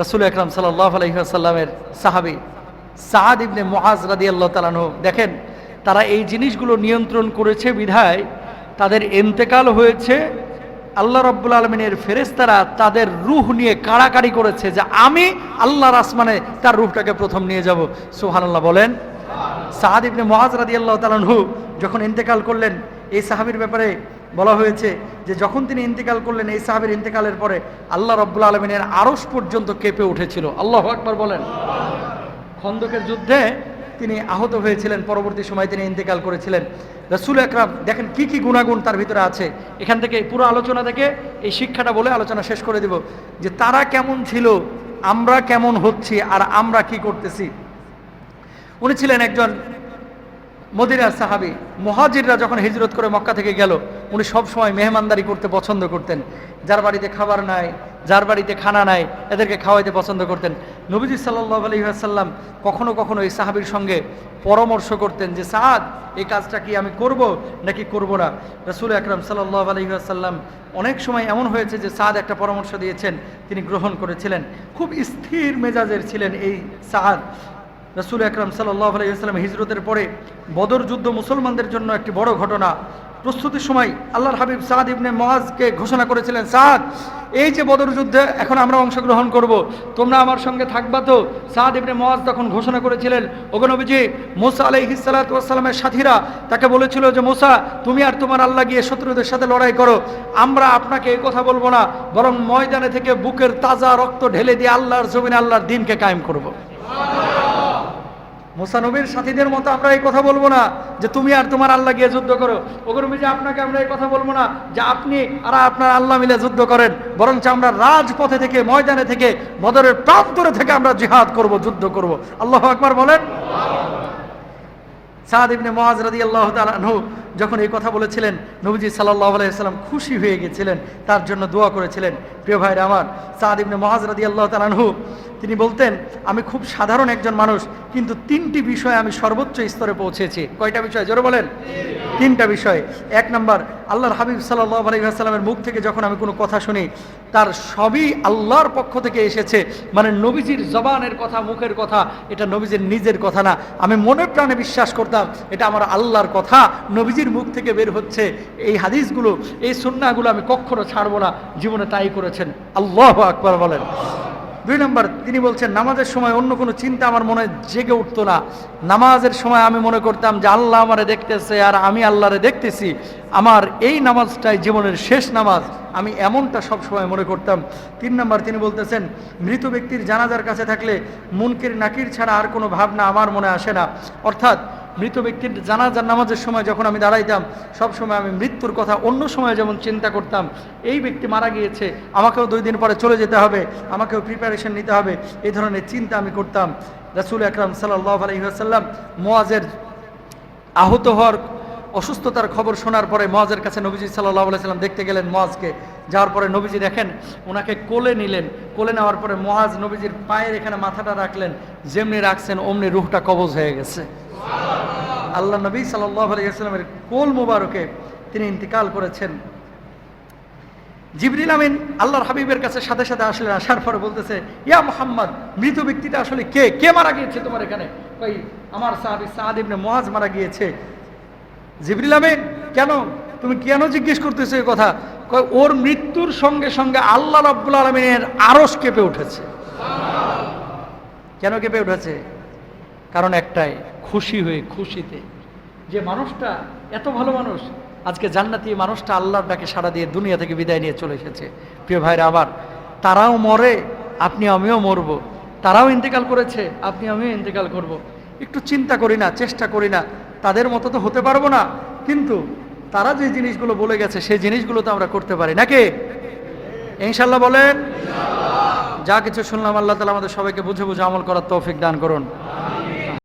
রসুল আকরাম সাল্লাহ আলহিহাসাল্লামের সাহাবি সাদ ইবনে মোয়াজ রাদি আল্লাহ তালানহ দেখেন, তারা এই জিনিসগুলো নিয়ন্ত্রণ করেছে বিধায় তাদের এন্তেকাল হয়েছে। আল্লাহ রব্বুল আলমিনের ফেরেস্তারা তাদের রুহ নিয়ে কাড়াকাড়ি করেছে যে আমি আল্লাহর আসমানে তার রুহটাকে প্রথম নিয়ে যাব। সুহানাল্লাহ বলেন। সাদ ইবনে মোয়াজ রাদি আল্লাহ তালানহু যখন ইন্তেকাল করলেন, এই সাহাবির ব্যাপারে বলা হয়েছে যে যখন তিনি ইন্তেকাল করলেন, এই সাহাবির ইন্তেকালের পরে আল্লাহ রব্বুল আলমিনের আরস পর্যন্ত কেঁপে উঠেছিল। আল্লাহ একবার বলেন। খন্দকের যুদ্ধে তিনি আহত হয়েছিলেন, পরবর্তী সময় তিনি ইন্তেকাল করেছিলেন। রসুল আকরাম, দেখেন কি কি গুণাগুণ তার ভিতরে আছে। এখান থেকে পুরো আলোচনা থেকে এই শিক্ষাটা বলে আলোচনা শেষ করে দিব যে তারা কেমন ছিল, আমরা কেমন হচ্ছি, আর আমরা কি করতেছি। উনি ছিলেন একজন মদিনার সাহাবি মহাজিররা যখন হিজরত করে মক্কা থেকে গেল, উনি সব সময় মেহমানদারি করতে পছন্দ করতেন। যার বাড়িতে খাবার নাই, যার বাড়িতে খানা নাই, এদেরকে খাওয়াইতে পছন্দ করতেন। নবীজি সাল্লাহ আলহিহাসাল্লাম কখনো কখনো এই সাহাবির সঙ্গে পরামর্শ করতেন যে, সাদ, এই কাজটা কি আমি করব নাকি করব না? রসুল আকরম সাল্লাহ আলহিহাসাল্লাম অনেক সময় এমন হয়েছে যে, সাদ একটা পরামর্শ দিয়েছেন, তিনি গ্রহণ করেছিলেন। খুব স্থির মেজাজের ছিলেন এই সাদ। রসুল আকরাম সাল্লাহ আলাইসাল্লাম হিজরতের পরে বদর যুদ্ধ মুসলমানদের জন্য একটি বড় ঘটনা। প্রস্তুতির সময় আল্লাহর হাবিব সাদ ইবনে মহাজকে ঘোষণা করেছিলেন, সাদ, এই যে বদর যুদ্ধে এখন আমরা অংশগ্রহণ করব, তোমরা আমার সঙ্গে থাকবা তো? সাদ ইবনে মহাজ তখন ঘোষণা করেছিলেন ওগনবীজি মোসা আলাইহিসালামের সাথীরা তাকে বলেছিল যে, মোসা, তুমি আর তোমার আল্লাহ গিয়ে শত্রুদের সাথে লড়াই করো। আমরা আপনাকে এই কথা বলব না, বরং ময়দানে থেকে বুকের তাজা রক্ত ঢেলে দিয়ে আল্লাহর জমিনে আল্লাহর দিনকে কায়েম করব। মোসানবীর সাথীদের মতো আমরা এই কথা বলব না যে তুমি আর তোমার আল্লাহ গিয়ে যুদ্ধ করো। ওগুলো যে আপনাকে আমরা এই কথা বলব না যে আপনি আর আপনার আল্লাহ মিলে যুদ্ধ করেন। বরঞ্চ আমরা রাজপথে থেকে, ময়দানে থেকে, বদরের প্রান্তরে থেকে আমরা জিহাদ করব, যুদ্ধ করব। আল্লাহ আকবার বলেন। সাদ ইবনে মহাজ রাদি আল্লাহ যখন এই কথা বলেছিলেন, নবীজি সাল্লাহ আলাইসাল্লাম খুশি হয়ে গেছিলেন, তার জন্য দোয়া করেছিলেন। প্রিয় ভাইরা আমার, সাদ ইবনে মহাজ রাদি আল্লাহ তালানহু তিনি বলতেন, আমি খুব সাধারণ একজন মানুষ, কিন্তু তিনটি বিষয়ে আমি সর্বোচ্চ স্তরে পৌঁছেছি। কয়টা বিষয়? জোরে বলেন। তিনটা বিষয়। এক নম্বর আল্লাহর হাবিব সাল্লাহ আলাইসাল্লামের মুখ থেকে যখন আমি কোনো কথা শুনি, তার সবই আল্লাহর পক্ষ থেকে এসেছে। মানে নবীজির জবানের কথা, মুখের কথা, এটা নবীজির নিজের কথা না। আমি মনে প্রাণে বিশ্বাস করতাম, এটা আমার আল্লাহর কথা। নবীজির মুখ থেকে বের হচ্ছে এই হাদিসগুলো, এই সুন্নাগুলো আমি কখনো ছাড়বো না। জীবনে তাই করেছেন। আল্লাহ আকবর বলেন। দুই নম্বর তিনি বলছেন, নামাজের সময় অন্য কোনো চিন্তা আমার মনে জেগে উঠতো না। নামাজের সময় আমি মনে করতাম যে আল্লাহ আমারে দেখতেছে আর আমি আল্লাহরে দেখতেছি। আমার এই নামাজটাই জীবনের শেষ নামাজ। আমি এমনটা সব সময় মনে করতাম। তিন নম্বর তিনি বলতেছেন, মৃত ব্যক্তির জানাজার কাছে থাকলে মুনকির নাকির ছাড়া আর কোনো ভাবনা আমার মনে আসে না। অর্থাৎ মৃত ব্যক্তির জানাজার নামাজের সময় যখন আমি দাঁড়াইতাম, সব সময় আমি মৃত্যুর কথা অন্য সময় যেমন চিন্তা করতাম, এই ব্যক্তি মারা গিয়েছে, আমাকেও দুই দিন পরে চলে যেতে হবে, আমাকেও প্রিপারেশন নিতে হবে, এই ধরনের চিন্তা আমি করতাম। রাসুল আকরাম সাল্লাহ আলহিহাসাল্লাম মোয়াজের আহত হওয়ার অসুস্থতার খবর শোনার পরে মহাজের কাছে নবীজি সাল্লাহ সাল্লাম দেখতে গেলেন মহাজকে যাওয়ার পরে নবীজি দেখেন, ওনাকে কোলে নিলেন, কোলে নেওয়ার পরে মহাজ নবীজির পায়ের এখানে মাথাটা রাখলেন, যেমনি রাখছেন, অমনি রুহটা কবজ হয়ে গেছে। আল্লাহ নবী সাল্লাহ কোল মুবারকে তিনি ইন্তিকাল করেছেন। জিবরিল আমিন আল্লাহর হাবিবের কাছে সাথে সাথে আসলে আসার পরে বলতেছে, ইয়া মোহাম্মদ, মৃত ব্যক্তিটা আসলে কে? কে মারা গিয়েছে তোমার এখানে? কই, আমার সাহাবি সাদ ইবনে মোয়াজ মারা গিয়েছে। জিবরিল আমিন, কেন? তুমি কেন জিজ্ঞেস করতেছো এই কথা? ওর মৃত্যুর সঙ্গে সঙ্গে আল্লাহ রাব্বুল আলমিনের আরস কেঁপে উঠেছে। কেন কেঁপে উঠেছে? কারণ একটাই, খুশি হয়ে খুশিতে। যে মানুষটা এত ভালো মানুষ, আজকে জান্নাতি মানুষটা আল্লাহর ডাকে সাড়া দিয়ে দুনিয়া থেকে বিদায় নিয়ে চলে এসেছে। প্রিয় ভাইরা আবার তারাও মরে, আপনি আমিও মরব। তারাও ইন্তেকাল করেছে, আপনি আমিও ইন্তেকাল করব। একটু চিন্তা করি না, চেষ্টা করি না, তাদের মতো তো হতে পারব না। কিন্তু তারা যে জিনিসগুলো বলে গেছে, সেই জিনিসগুলো তো আমরা করতে পারি। নাকি? ইনশাল্লাহ বলেন। যা কিছু শুনলাম, আল্লাহ তালা আমাদের সবাইকে বুঝে বুঝে আমল করার তৌফিক দান করুন।